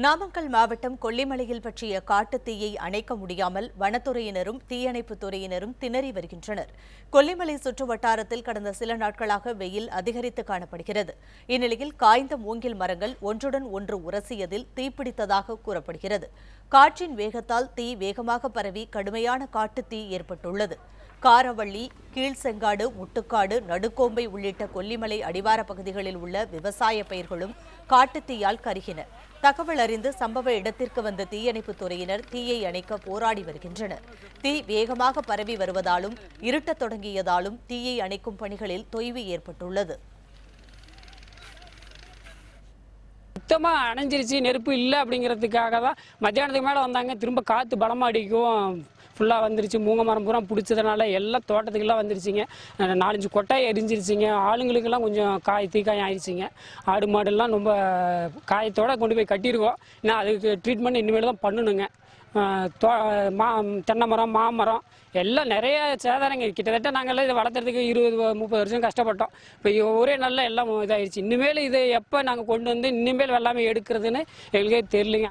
நாமக்கல் மாவட்டம் கொல்லிமலையில் பற்றிய காட்டுத்தீயை அணைக்க முடியாமல் வனத்துறையினரும் தீயணைப்புத் துறையினரும் திணறி வருகின்றனர். கொல்லிமலை சுற்று வட்டாரத்தில் கடந்த சில நாட்களாக வெயில் அதிகரித்து காணப்படுகிறது. இந்நிலையில் காய்ந்த மூங்கில் மரங்கள் ஒன்றுடன் ஒன்று உரசியதில் தீப்பிடித்ததாக கூறப்படுகிறது. காற்றின் வேகத்தால் தீ வேகமாக பரவி கடுமையான காட்டுத்தீ ஏற்பட்டுள்ளது. காரவள்ளி கீழ்செங்காடு முட்டுக்காடு நடுக்கோம்பை உள்ளிட்ட கொல்லிமலை அடிவார பகுதிகளில் உள்ள விவசாய பயிர்களும் காட்டுத்தீயால் கருகின. தகவல் அறிந்து சம்பவ இடத்திற்கு வந்த தீயணைப்புத் துறையினர் தீயை அணைக்க போராடி வருகின்றனர். தீ வேகமாக பரவி வருவதாலும் இருட்டத் தொடங்கியதாலும் தீயை அணைக்கும் பணிகளில் தொய்வு ஏற்பட்டுள்ளது. சுத்தமாக அணைஞ்சிருச்சு நெருப்பு இல்லை அப்படிங்கிறதுக்காக தான் மத்தியானத்துக்கு மேலே வந்தாங்க. திரும்ப காற்று பலமாக அடிக்கும். ஃபுல்லாக வந்துருச்சு. மூங்க மரம் பூரா பிடிச்சதுனால எல்லாம் தோட்டத்துக்கெல்லாம் வந்துருச்சுங்க. நாலஞ்சு கொட்டாய் எரிஞ்சிருச்சிங்க. ஆளுங்களுக்கெல்லாம் கொஞ்சம் காய் தீக்காயம் ஆயிடுச்சிங்க ஆடு மாடுலாம் ரொம்ப காயத்தோட கொண்டு போய் கட்டியிருக்கோம் இன்னும் அதுக்கு ட்ரீட்மெண்ட் இனிமேல் தான் பண்ணணுங்க. தோ மா தென்னை மரம் மாமரம் எல்லாம் நிறைய சேதாரங்க. கிட்டத்தட்ட நாங்கள்லாம் இதை வளர்த்துறதுக்கு இருபது முப்பது வருஷம் கஷ்டப்பட்டோம். இப்போ ஒரே நாளில் எல்லாம் இதாகிடுச்சு இனிமேல் இதை எப்போ நாங்கள் கொண்டு வந்து இனிமேல் எல்லாமே எடுக்கிறதுன்னு எங்களுக்கே தெரியலங்க.